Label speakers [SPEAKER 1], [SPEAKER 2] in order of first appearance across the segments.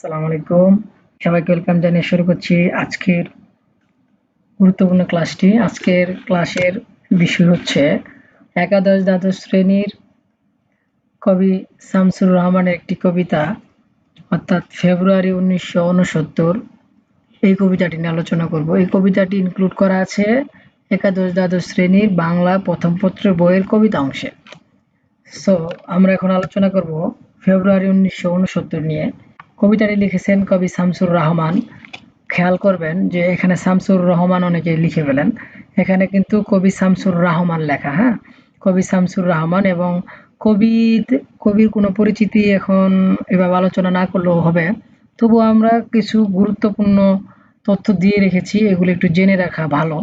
[SPEAKER 1] আসসালামু আলাইকুম। সবাইকে ওয়েলকাম জানিয়ে শুরু করছি আজকের গুরুত্বপূর্ণ ক্লাসটি। আজকের ক্লাসের বিষয় হচ্ছে একাদশ দ্বাদশ শ্রেণির কবি শামসুর রহমানের একটি কবিতা, অর্থাৎ ফেব্রুয়ারি উনিশশো উনসত্তর। এই কবিতাটি নিয়ে আলোচনা করব। এই কবিতাটি ইনক্লুড করা আছে একাদশ দ্বাদশ শ্রেণির বাংলা প্রথম পত্র বইয়ের কবিতা অংশে। সো আমরা এখন আলোচনা করব ফেব্রুয়ারি উনিশশো উনসত্তর নিয়ে। কবিতাটি লিখেছেন কবি শামসুর রহমান। খেয়াল করবেন যে এখানে শামসুর রহমান অনেকে লিখে ফেলেন। এখানে কিন্তু কবি শামসুর রহমান লেখা হ্যাঁ? কবি শামসুর রহমান এবং কবি কবির কোনো পরিচিতি এখন এভাবে আলোচনা না করলেও হবে। তবু আমরা কিছু গুরুত্বপূর্ণ তথ্য দিয়ে রেখেছি, এগুলো একটু জেনে রাখা ভালো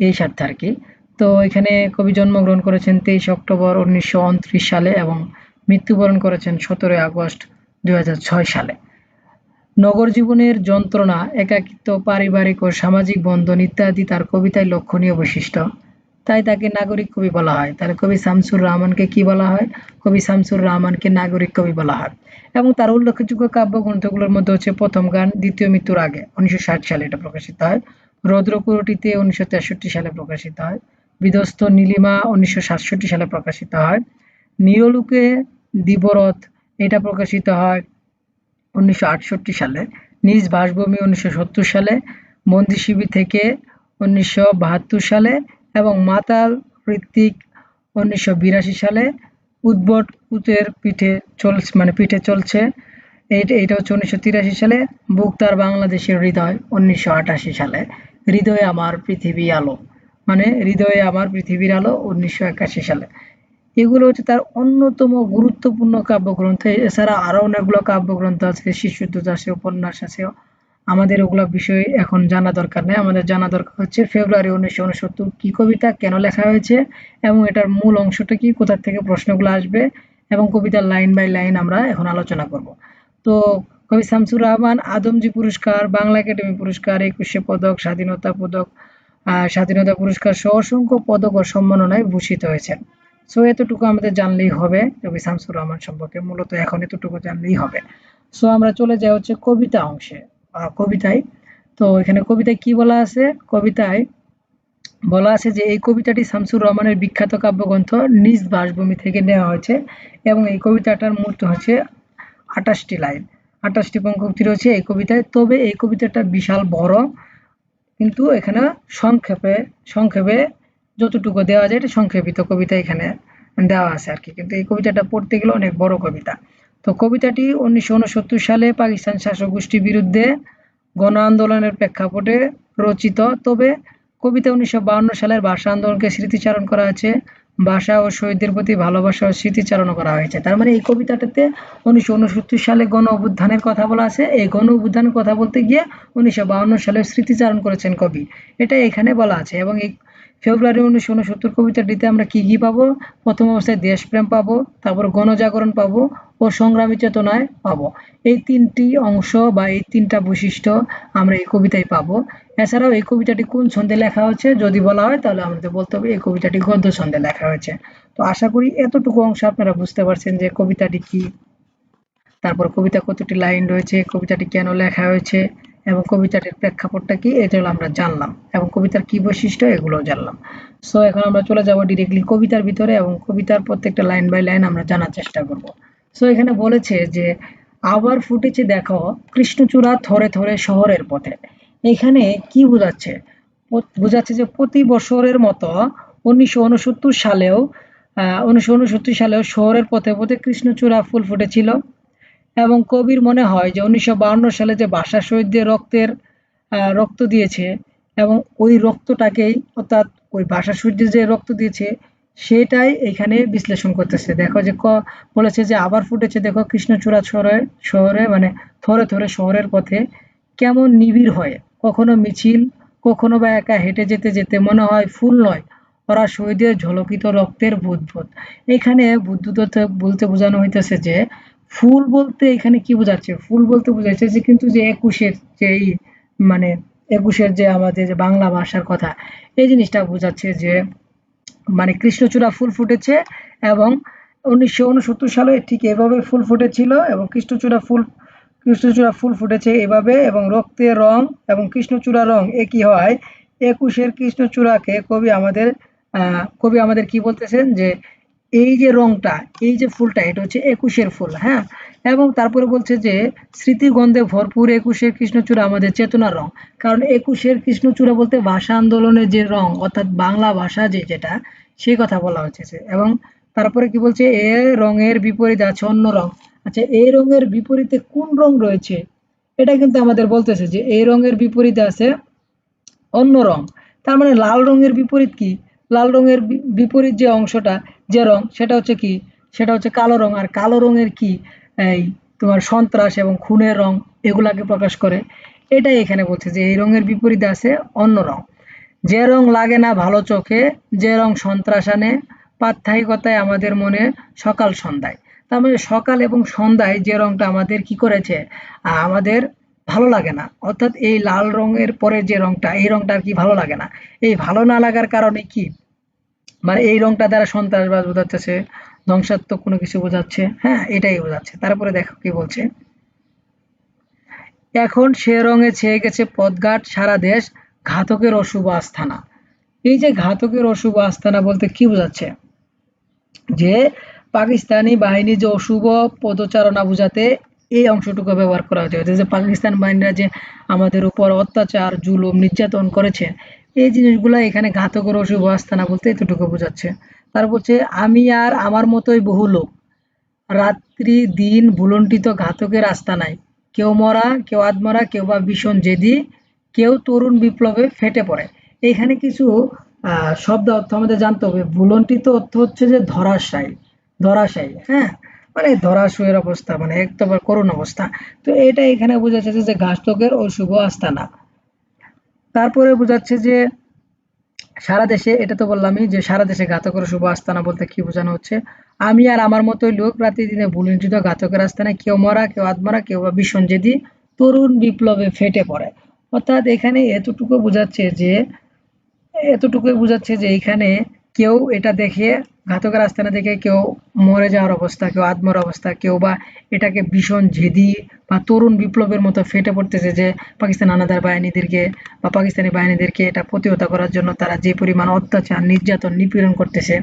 [SPEAKER 1] এই স্বার্থে আর কি। তো এখানে কবি জন্মগ্রহণ করেছেন তেইশ অক্টোবর উনিশশো উনত্রিশ সালে এবং মৃত্যুবরণ করেছেন সতেরোই আগস্ট দু হাজার ছয় সালে। নগর জীবনের যন্ত্রণা, একাকিত্ব, পারিবারিক ও সামাজিক বন্ধন ইত্যাদি তার কবিতায় লক্ষণীয় বৈশিষ্ট্য। তাই তাকে নাগরিক কবি বলা হয়। তাহলে কবি শামসুর রহমানকে কি বলা হয়? কবি শামসুর রহমানকে নাগরিক কবি বলা হয়। এবং তার উল্লেখযোগ্য কাব্যগ্রন্থগুলোর মধ্যে হচ্ছে প্রথম গান, দ্বিতীয় মৃত্যুর আগে, উনিশশো ষাট সালে এটা প্রকাশিত হয়। রৌদ্রকুরটিতে উনিশশো সালে প্রকাশিত হয়। বিধ্বস্ত নীলিমা উনিশশো সাতষট্টি সালে প্রকাশিত হয়। নিরলুকে দিবরথ এটা প্রকাশিত হয় উনিশশো আটষট্টি সালে, নিজ বাসভূমি উনিশশো সত্তর সালে বন্দি শিবির থেকে উনিশশো বাহাত্তর সালে এবং মাতাল ঋত্বিক উনিশশো বিরাশি সালে উদ্ভট উতের পিঠে চলছে মানে পিঠে চলছে। এইটা এটা হচ্ছে উনিশশো তিরাশি সালে বুক তার বাংলাদেশের হৃদয় উনিশশো আটাশি সালে। হৃদয়ে আমার পৃথিবী আলো মানে হৃদয়ে আমার পৃথিবীর আলো উনিশশো একাশি সালে। এগুলো হচ্ছে তার অন্যতম গুরুত্বপূর্ণ কাব্যগ্রন্থ। এছাড়া আরও অনেকগুলো কাব্যগ্রন্থ আছে শিশুদূত আছে উপন্যাস আছে। আমাদের ওগুলো বিষয়ে এখন জানা দরকার নেই। আমাদের জানা দরকার হচ্ছে ফেব্রুয়ারি উনিশশো উনসত্তর কী কবিতা কেন লেখা হয়েছে এবং এটার মূল অংশটা কি, কোথা থেকে প্রশ্নগুলো আসবে এবং কবিতার লাইন বাই লাইন আমরা এখন আলোচনা করব। তো কবি শামসুর রহমান, আদমজি পুরস্কার, বাংলা একাডেমি পুরস্কার, একুশে পদক, স্বাধীনতা পদক স্বাধীনতা পুরস্কার সহ অসংখ্য পদক ও সম্মাননায় ভূষিত হয়েছেন। সো এতটুকু আমাদের জানলেই হবে, কবি শামসুর রহমান সম্পর্কে। মূলত এখন এতটুকু জানলেই হবে। সো আমরা চলে যাই হচ্ছে কবিতা অংশে কবিতায়। তো, এখানে কবিতায় কি বলা আছে? কবিতায় বলা আছে যে, এই কবিতাটি শামসুর রহমানের বিখ্যাত কাব্যগ্রন্থ নিজ বাসভূমি থেকে নেওয়া হয়েছে এবং এই কবিতাটার মূর্ত হচ্ছে আঠাশটি লাইন। আঠাশটি পঙ্কক্তি রয়েছে এই কবিতায়। তবে এই কবিতাটা বিশাল বড়, কিন্তু এখানে সংক্ষেপে সংক্ষেপে যতটুকু দেওয়া যায়, এটা সংক্ষেপিত কবিতা এখানে দেওয়া আছে আর কি। কিন্তু এই কবিতাটা পড়তে গেলে অনেক বড় কবিতা। তো কবিতাটি উনিশশো সালে পাকিস্তান শাসক গোষ্ঠীর বিরুদ্ধে গণ আন্দোলনের প্রেক্ষাপটে রচিত। তবে কবিতা উনিশশো সালের ভাষা আন্দোলনকে স্মৃতিচারণ করা হয়েছে। ভাষা ও শহীদদের প্রতি ভালোবাসা ও স্মৃতিচারণ করা হয়েছে। তার মানে এই কবিতাটাতে উনিশশো উনসত্তর সালে গণ অভ্যুত্থানের কথা বলা আছে। এই গণ অভ্যুত্থানের কথা বলতে গিয়ে উনিশশো সালে স্মৃতিচারণ করেছেন কবি। এটা এখানে বলা আছে এবং এই ফেব্রুয়ারি উনিশশো উনসত্তর কবিতাটিতে আমরা কি কি পাবো? প্রথম অবস্থায় দেশপ্রেম পাবো, তারপর গণজাগরণ পাবো ও সংগ্রামী চেতনায় পাবো। এই তিনটি অংশ বা এই তিনটা বৈশিষ্ট্য আমরা এই কবিতায় পাবো। এছাড়াও এই কবিতাটি কোন ছন্দে লেখা হয়েছে? যদি বলা হয়, তাহলে আমাদের বলতে হবে এই কবিতাটি গদ্য ছন্দে লেখা হয়েছে। তো আশা করি এতটুকু অংশ আপনারা বুঝতে পারছেন যে কবিতাটি কি। তারপর কবিতা কতটি লাইন রয়েছে, কবিতাটি কেন লেখা হয়েছে এবং কবিতাটির প্রেক্ষাপটটা কি এগুলো আমরা জানলাম এবং কবিতার কি বৈশিষ্ট্য এগুলোও জানলাম। সো এখন আমরা চলে যাব ডিরেক্টলি কবিতার ভিতরে এবং কবিতার প্রত্যেকটা লাইন বাই লাইন আমরা জানার চেষ্টা করব। সো এখানে বলেছে যে, আবার ফুটেছে দেখো কৃষ্ণচূড়া থরে থরে শহরের পথে। এখানে কি বোঝাচ্ছে? বোঝাচ্ছে যে প্রতি বছরের মতো উনিশশো উনসত্তর সালেও উনিশশো উনসত্তর সালেও শহরের পথে পথে কৃষ্ণচূড়া ফুল ফুটেছিল। এবং কবির মনে হয় যে উনিশশো সালে যে ভাষা শহীদদের রক্তের রক্ত দিয়েছে এবং ওই রক্তটাকেই অর্থাৎ ওই ভাষা শহীদদের যে রক্ত দিয়েছে সেটাই এখানে বিশ্লেষণ করতেছে। দেখো যে ক, বলেছে যে আবার ফুটেছে দেখো কৃষ্ণচূড়া শহরে শহরে মানে থরে থরে শহরের পথে কেমন নিবিড় হয়। কখনো মিছিল, কখনো বা একা হেঁটে যেতে যেতে মনে হয় ফুল নয়, ওরা শহীদের ঝলকিত রক্তের বুদ্ভুত এখানে বুদ্ধুত বলতে বোঝানো হইতেছে যে ফুল বলতে এখানে কি বোঝাচ্ছে? ফুল বলতে বোঝাচ্ছে যে কিন্তু যে একুশের যে মানে একুশের যে আমাদের যে বাংলা ভাষার কথা, এই জিনিসটা বোঝাচ্ছে যে মানে কৃষ্ণচূড়া ফুল ফুটেছে এবং উনিশশো উনসত্তর সালে ঠিক এভাবে ফুল ফুটেছিল এবং কৃষ্ণচূড়া ফুল কৃষ্ণচূড়া ফুল ফুটেছে এভাবে এবং রক্তের রং এবং কৃষ্ণচূড়া রং একই হয়। একুশের কৃষ্ণচূড়াকে কবি আমাদের কবি আমাদের কি বলতেছেন যে এই যে রংটা, এই যে ফুলটা, এটা হচ্ছে একুশের ফুল হ্যাঁ? এবং তারপরে বলছে যে স্মৃতিগন্ধে ভরপুর একুশের কৃষ্ণচূড়া আমাদের চেতনার রং। কারণ একুশের কৃষ্ণচূড়া বলতে ভাষা আন্দোলনের যে রং, অর্থাৎ বাংলা ভাষা যে যেটা সেই কথা বলা হচ্ছে এবং তারপরে কি বলছে, এ রঙের বিপরীত আছে অন্য রং। আচ্ছা এই রঙের বিপরীতে কোন রং রয়েছে? এটা কিন্তু আমাদের বলতেছে যে এই রঙের বিপরীতে আছে অন্য রং। তার মানে লাল রঙের বিপরীত কি? লাল রঙের বিপরীত যে অংশটা, যে রং, সেটা হচ্ছে কি? সেটা হচ্ছে কালো রং। আর কালো রঙের কি? এই তোমার সন্ত্রাস এবং খুনের রং এগুলাকে প্রকাশ করে। এটাই এখানে বলছে যে এই রঙের বিপরীতে আছে অন্য রং। যে রং লাগে না ভালো চোখে, যে রং সন্ত্রাস আনে পাঠ্যায়িকতায় আমাদের মনে সকাল সন্ধ্যায়। তার মানে সকাল এবং সন্ধ্যায় যে রংটা আমাদের কি করেছে? আমাদের ভালো লাগে না। অর্থাৎ এই লাল রঙের পরে যে রংটা এই রংটা আর কি ভালো লাগে না। এই ভালো না লাগার কারণে কি? মানে এই রংটা দ্বারা সন্ত্রাসবাদ বোঝাচ্ছে, ধ্বংসাত্মক কোনো কিছু বোঝাচ্ছে। হ্যাঁ এটাই বোঝাচ্ছে। তারপরে দেখো কি বলছে। এখন সে রঙে ছেয়ে গেছে পদঘাট সারা দেশ ঘাতকের অশুভ আস্থানা এই যে ঘাতকের অশুভ আস্থানা বলতে কি বোঝাচ্ছে? যে পাকিস্তানি বাহিনী যে অশুভ পদচারণা বোঝাতে এই অংশটুকু ব্যবহার করা হয়েছে। যে পাকিস্তান বাহিনীরা যে আমাদের উপর অত্যাচার, জুলুম, নির্যাতন করেছে, এই জিনিসগুলো এখানে ঘাতকের অশুভ আস্থানা বলতে এতটুকু বোঝাচ্ছে। তার বলছে, আমি আর আমার মতোই বহু লোক। রাত্রি দিন ভুলন্টিত ঘাতকের আস্তানায় কেউ মরা, কেউ আদমরা কেউ বা ভীষণ জেদি, কেউ তরুণ বিপ্লবে ফেটে পড়ে। এখানে কিছু শব্দ অর্থ আমাদের জানতে হবে। ভুলন্টিত অর্থ হচ্ছে যে ধরাশায়ী। ধরাশায়ী হ্যাঁ? মানে ধরাশয়ের অবস্থা মানে একদম করুণ অবস্থা। তো এটা এখানে বোঝাচ্ছে যে ঘাতকের অশুভ আস্তানা তারপরে বোঝাচ্ছে যে, সারা দেশে, এটা তো বললামই, যে সারা দেশে ঘাতকের শুভ আস্তানা বলতে কি বোঝানো হচ্ছে? আমি আর আমার মতোই লোক রাতে দিনে ভুলঞ্চিত ঘাতকের আস্তানায় কেউ মরা, কেউ আত্মরা কেউ বা বিসঞ্জেদি তরুণ বিপ্লবে ফেটে পড়ে। অর্থাৎ এখানে এতটুকু বোঝাচ্ছে যে এতটুকু বোঝাচ্ছে যে এখানে কেউ এটা দেখে, ঘাতকের আস্তানা দেখে কেউ মরে যাওয়ার অবস্থা, কেউ আত্মর অবস্থা, কেউ বা এটাকে ভীষণ জেদি বা তরুণ বিপ্লবের মতো ফেটে পড়তেছে যে পাকিস্তান আনাদার বাহিনীদেরকে বা পাকিস্তানি বাহিনীদেরকে এটা প্রতিহত করার জন্য তারা যে পরিমাণ অত্যাচার, নির্যাতন, নিপীড়ন করতেছে,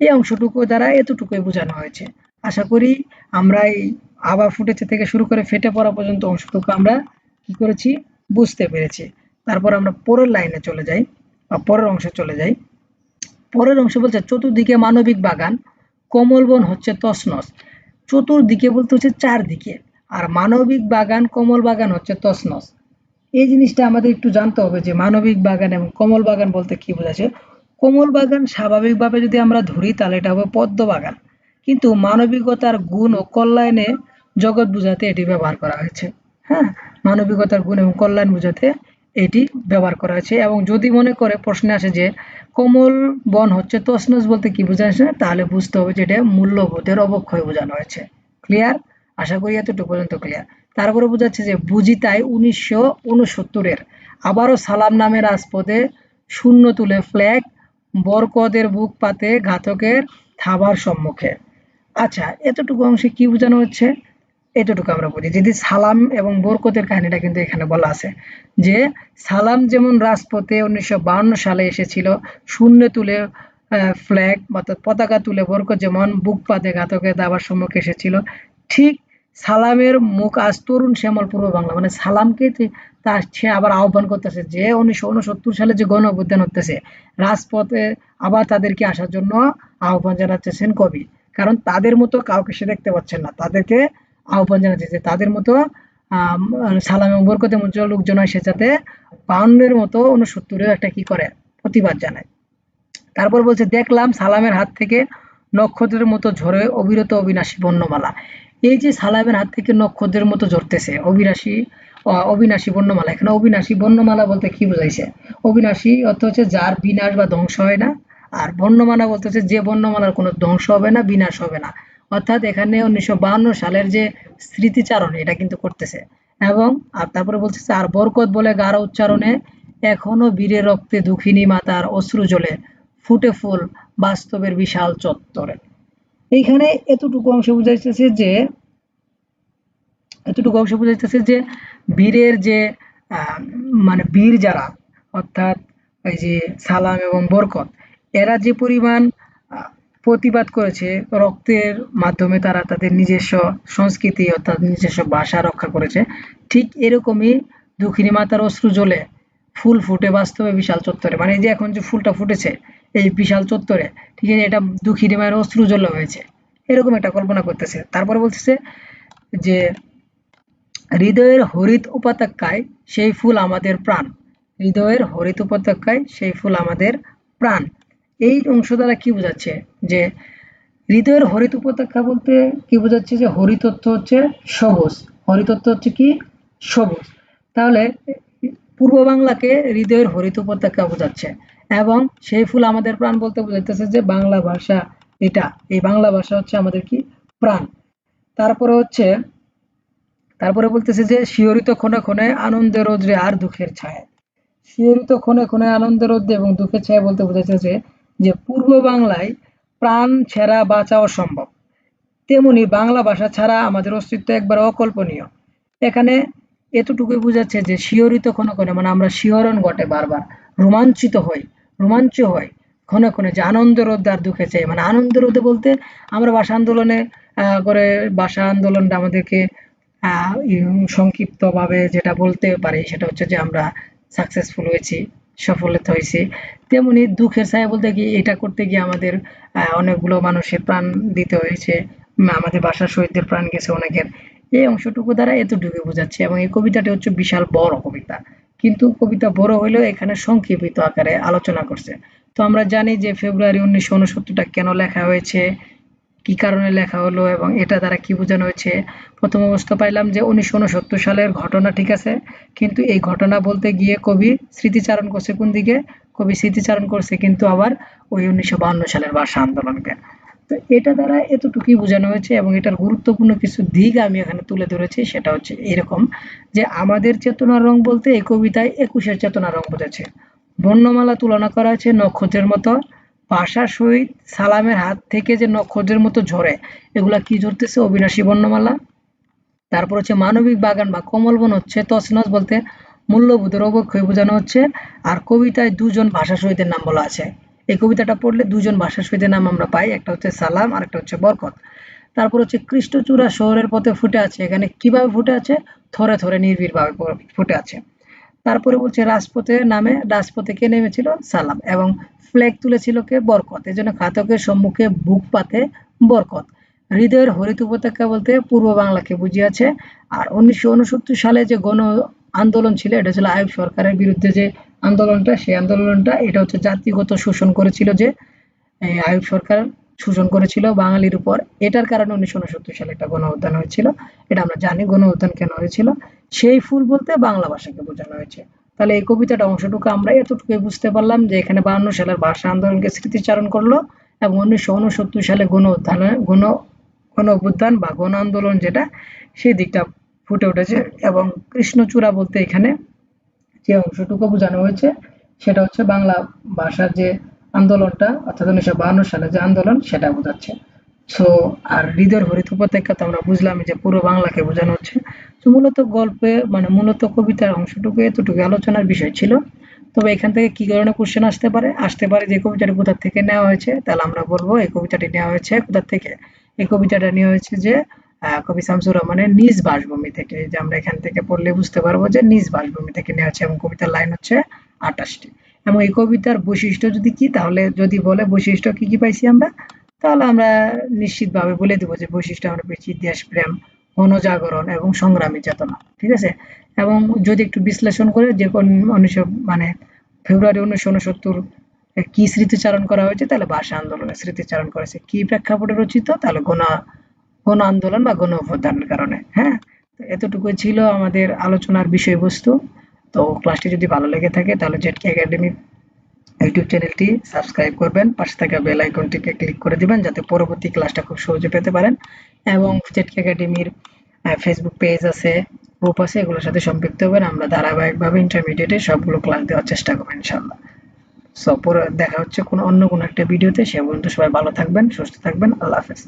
[SPEAKER 1] এই অংশটুকু দ্বারা এতটুকুই বোঝানো হয়েছে। আশা করি আমরা এই আবার ফুটেছে থেকে শুরু করে ফেটে পড়া পর্যন্ত অংশটুকু আমরা কি করেছি? বুঝতে পেরেছি। তারপর আমরা পরের লাইনে চলে যাই বা পরের অংশে চলে যাই। পরের অংশ বলছে, চতুর্দিকে মানবিক বাগান কমলবন হচ্ছে তসনস চতুর্দিকে বলতে হচ্ছে চারদিকে, আর মানবিক বাগান, কমল বাগান হচ্ছে তসনস এই জিনিসটা আমাদের একটু জানতে হবে যে মানবিক বাগান এবং কমল বাগান বলতে কি বোঝাচ্ছে। কমল বাগান স্বাভাবিকভাবে যদি আমরা ধরি, তাহলে এটা হবে পদ্ম বাগান। কিন্তু মানবিকতার গুণ ও কল্যাণে জগৎ বুঝাতে এটি ব্যবহার করা হয়েছে। হ্যাঁ মানবিকতার গুণ এবং কল্যাণ বুঝাতে এটি ব্যবহার করা হয়েছে এবং যদি মনে করে প্রশ্নে আসে যে কোমল বন হচ্ছে তসনস বলতে কি বোঝানো তাহলে বুঝতে হবে যে এটা মূল্যবোধের অবক্ষয় বোঝানো হয়েছে। ক্লিয়ার আশা করি এতটুকু পর্যন্ত ক্লিয়ার তারপরে বোঝাচ্ছে যে বুঝি তাই উনিশশো উনসত্তরের আবারও সালাম নামে রাজপথে শূন্য তুলে ফ্ল্যাগ বরকদের বুক পাতে ঘাতকের থাবার সম্মুখে। আচ্ছা এতটুকু অংশে কি বোঝানো হচ্ছে? এতটুকু আমরা বুঝি যদি সালাম এবং বরকতের কাহিনীটা কিন্তু এখানে বলা আছে। যে সালাম যেমন রাজপথে উনিশশো সালে এসেছিল, শূন্য তুলে ফ্ল্যাগ অর্থাৎ পতাকা তুলে বরকত যেমন বুক পাতে ঘাতকে দাবার সম্মুখে এসেছিল, ঠিক সালামের মুখ আজ তরুণ শ্যামল পূর্ব বাংলা। মানে সালামকে তা সে আবার আহ্বান করতেছে যে উনিশশো উনসত্তর সালে যে গণ অভ্যুত্থান হতেছে, রাজপথে আবার তাদেরকে আসার জন্য আহ্বান জানাচ্ছেন কবি। কারণ তাদের মতো কাউকে সে দেখতে পাচ্ছেন না। তাদেরকে আহ্বান জানাচ্ছে তাদের মতো সালাম এবং বরকতের মতো লোকজন এসে যাতে বাউন্নের মতো উনসত্তরেও একটা কি করে, প্রতিবাদ জানায়। তারপর বলছে, দেখলাম সালামের হাত থেকে নক্ষত্রের মতো ঝরে অবিরত অবিনাশী বর্ণমালা। এই যে সালামের হাত থেকে নক্ষত্রের মতো ঝরতেছে অবিনাশী অবিনাশী বর্ণমালা, এখানে অবিনাশী বর্ণমালা বলতে কি বোঝাইছে? অবিনাশী অর্থ হচ্ছে যার বিনাশ বা ধ্বংস হয় না, আর বর্ণমালা বলতে হচ্ছে যে বর্ণমালার কোনো ধ্বংস হবে না, বিনাশ হবে না। অর্থাৎ এখানে উনিশশো সালের যে স্মৃতিচারণ এটা কিন্তু করতেছে। এবং, আর তারপরে বলতেছে আর বরকত বলে গাঢ় উচ্চারণে এখনও বীরের রক্তে দুঃখিনী মাতার অশ্রু জলে ফুটে ফুল বাস্তবের বিশাল চত্বরে। এইখানে এতটুকু অংশ বুঝাইতেছে যে, এতটুকু অংশ বোঝাইতেছে যে, বীরের যে মানে বীর যারা, অর্থাৎ এই যে সালাম এবং বরকত, এরা যে পরিমাণ প্রতিবাদ করেছে রক্তের মাধ্যমে তারা তাদের নিজস্ব সংস্কৃতি অর্থাৎ নিজস্ব ভাষা রক্ষা করেছে। ঠিক এরকমই দুঃখিনী মাতার অশ্রু জ্বলে ফুল ফুটে বাস্তবে বিশাল চত্বরে। মানে যে এখন যে ফুলটা ফুটেছে, এই বিশাল চত্বরে, ঠিক আছে এটা দুঃখিনী মায়ের অশ্রু জ্বলে হয়েছে। এরকম একটা কল্পনা করতেছে। তারপরে বলতেছে যে, হৃদয়ের হরিত উপত্যকায় সেই ফুল আমাদের প্রাণ। হৃদয়ের হরিত উপত্যকায় সেই ফুল আমাদের প্রাণ। এই অংশ দ্বারা কি বোঝাচ্ছে? যে হৃদয়ের হরিত উপত্যকা বলতে কি বোঝাচ্ছে? যে হরিতত্ব হচ্ছে সবুজ। হরিতত্ব হচ্ছে কি? সবুজ। তাহলে পূর্ব বাংলাকে হৃদয়ের হরিত উপত্যকা বোঝাচ্ছে এবং সেই ফুল আমাদের প্রাণ বলতে বোঝাইতেছে যে বাংলা ভাষা এটা। এই বাংলা ভাষা হচ্ছে আমাদের কি? প্রাণ। তারপরে হচ্ছে, তারপরে বলতেছে যে শিহরিত ক্ষণে ক্ষণে আনন্দের রোদ্রে আর দুঃখের ছায়া। শিহরিত ক্ষণে ক্ষণে আনন্দের রোদ্রে এবং দুঃখের ছায়া বলতে বোঝাচ্ছে যে যে পূর্ব বাংলায় প্রাণ ছেড়া বাঁচা অসম্ভব তেমনি বাংলা ভাষা ছাড়া আমাদের অস্তিত্ব একবার অকল্পনীয়। এখানে এতটুকুই বোঝাচ্ছে যে শিহরিত ক্ষণে ক্ষণে মানে আমরা শিহরণ ঘটে বারবার। রোমাঞ্চিত হই, রোমাঞ্চ হয় ক্ষণে ক্ষণে যে আনন্দ রোধ আর দুঃখে চাই। মানে আনন্দ রোধে বলতে আমরা ভাষা আন্দোলনে করে ভাষা আন্দোলনটা আমাদেরকে সংক্ষিপ্তভাবে যেটা বলতে পারি, সেটা হচ্ছে যে আমরা সাকসেসফুল হয়েছি। সফলতা হয়েছি। তেমনি দুঃখের ছায়া বলতে কি, এটা করতে গিয়ে আমাদের অনেকগুলো মানুষের প্রাণ দিতে হয়েছে। আমাদের ভাষা শহীদদের প্রাণ গেছে অনেকের। এই অংশটুকু দ্বারা এতটুকু বোঝাচ্ছে এবং এই কবিতাটি হচ্ছে বিশাল বড় কবিতা। কিন্তু কবিতা বড় হলেও এখানে সংক্ষেপিত আকারে আলোচনা করছে। তো আমরা জানি যে ফেব্রুয়ারি উনিশশো উনসত্তরটা কেন লেখা হয়েছে কি কারণে লেখা হলো এবং এটা দ্বারা কি বোঝানো হয়েছে? প্রথম অবস্থা পাইলাম যে উনিশশো উনসত্তর সালের ঘটনা ঠিক আছে, কিন্তু এই ঘটনা বলতে গিয়ে কবি স্মৃতিচারণ করছে কোন দিকে? কবি স্মৃতিচারণ করছে কিন্তু আবার ওই উনিশশো সালের ভাষা আন্দোলনকে। তো এটা দ্বারা এতটুকুই বোঝানো হয়েছে এবং এটার গুরুত্বপূর্ণ কিছু দিক আমি এখানে তুলে ধরেছি, সেটা হচ্ছে এরকম যে আমাদের চেতনার রং বলতে এই কবিতায় একুশের চেতনার রং বোঝাচ্ছে। বর্ণমালা তুলনা করা হয়েছে নক্ষত্রের মতো ভাষার সহিত সালামের হাত থেকে যে নক্ষত্রের মতো ঝরে, এগুলা কি ঝরতেছে অবিনাশী বর্ণমালা? তারপর হচ্ছে মানবিক বাগান বা কমলবন হচ্ছে তছনছ বলতে মূল্যবোধের অবক্ষয় বোঝানো হচ্ছে, আর কবিতায় দুজন ভাষা শহীদের নাম বলা আছে। এই কবিতাটা পড়লে দুজন ভাষা শহীদের নাম আমরা পাই, একটা হচ্ছে সালাম আর একটা হচ্ছে বরকত। তারপর হচ্ছে কৃষ্ণচূড়া শহরের পথে ফুটে আছে, এখানে কীভাবে ফুটে আছে? থরে থরে নির্ভীর ভাবে ফুটে আছে। তারপরে বলছে রাজপথে নামে, রাজপথে কে নেমেছিল? সালাম। এবং ফ্ল্যাগ তুলেছিল কে? বরকত। এই জন্য ঘাতকের সম্মুখে বুক পাতে বরকত। হৃদয়ের হরিত উপত্যকা বলতে পূর্ব বাংলাকে বুঝিয়েছে। আর উনিশশো উনসত্তর সালে যে গণ আন্দোলন ছিল, এটা ছিল আয়ুব সরকারের বিরুদ্ধে যে আন্দোলনটা, সেই আন্দোলনটা, এটা হচ্ছে জাতিগত শোষণ করেছিল যে আয়ুব সরকার শোষণ করেছিল বাঙালির উপর। এটার কারণে উনিশশো উনসত্তর সালে একটা গণ উত্থান হয়েছিল। এটা আমরা জানি গণ উত্থান কেন হয়েছিল। সেই ফুল বলতে বাংলা ভাষাকে বোঝানো হয়েছে। তাহলে এই কবিতাটা অংশটুকু আমরা এতটুকুই বুঝতে পারলাম যে এখানে বাহান্ন সালের ভাষা আন্দোলনকে স্মৃতিচারণ করল এবং উনিশশো উনসত্তর সালে গণ গণ গণ অভ্যুত্থান বা গণ আন্দোলন যেটা, সেই দিকটা ফুটে উঠেছে এবং কৃষ্ণচূড়া বলতে এখানে যে অংশটুকু বোঝানো হয়েছে সেটা হচ্ছে বাংলা ভাষার যে আন্দোলনটা, অর্থাৎ উনিশশো সালে যে আন্দোলন, সেটা বোঝাচ্ছে। সো আর হৃদয়ের হরিত উপত্যকা তো আমরা বুঝলাম যে পুরো বাংলাকে বোঝানো হচ্ছে। তো মূলত গল্পে মানে মূলত কবিতার অংশটুকু এতটুকু আলোচনার বিষয় ছিল। তবে এখান থেকে কি ধরনের কোশ্চেন আসতে পারে? আসতে পারে যে কবিতাটি কোথা থেকে নেওয়া হয়েছে, তাহলে আমরা বলব এই কবিতাটি নেওয়া হয়েছে কোথা থেকে? এই কবিতাটা নেওয়া হয়েছে যে কবি শামসুর রহমানের নিজ বাসভূমি থেকে, যে আমরা এখান থেকে পড়লে বুঝতে পারব যে নিজ বাসভূমি থেকে নেওয়া হচ্ছে এবং কবিতার লাইন হচ্ছে আঠাশটি এবং এই কবিতার বৈশিষ্ট্য যদি কি, তাহলে যদি বলে বৈশিষ্ট্য কি কি পাইছি আমরা? তাহলে আমরা নিশ্চিতভাবে বলে দেবো যে বৈশিষ্ট্য আমরা পেয়েছি ইতিহাস, প্রেম গণজাগরণ এবং সংগ্রামী চেতনা, ঠিক আছে? এবং যদি একটু বিশ্লেষণ করে যে কোন উনিশশো মানে ফেব্রুয়ারি উনিশশো উনসত্তর কি স্মৃতিচারণ করা হয়েছে? তাহলে ভাষা আন্দোলনের স্মৃতিচারণ করেছে। কি প্রেক্ষাপটে রচিত? তাহলে গণ গণ আন্দোলন বা গণ অভ্যুত্থানের কারণে হ্যাঁ? তো এতটুকুই ছিল আমাদের আলোচনার বিষয়বস্তু। তো ক্লাসটি যদি ভালো লেগে থাকে, তাহলে জেটকে একাডেমি ইউটিউব চ্যানেলটি সাবস্ক্রাইব করবেন, পাশে থাকা বেল আইকনটিকে ক্লিক করে দিবেন, যাতে পরবর্তী ক্লাসটা খুব সহজে পেতে পারেন। এবং জেটকে একাডেমির ফেসবুক পেজ আছে গ্রুপ আছে, এগুলোর সাথে সম্পৃক্ত হবেন। আমরা ধারাবাহিকভাবে ইন্টারমিডিয়েটে সবগুলো ক্লাস দেওয়ার চেষ্টা করব ইনশাল্লাহ সো পরে দেখা হচ্ছে কোনো অন্য কোনো একটা ভিডিওতে সে পর্যন্ত সবাই ভালো থাকবেন, সুস্থ থাকবেন। আল্লাহ হাফেজ।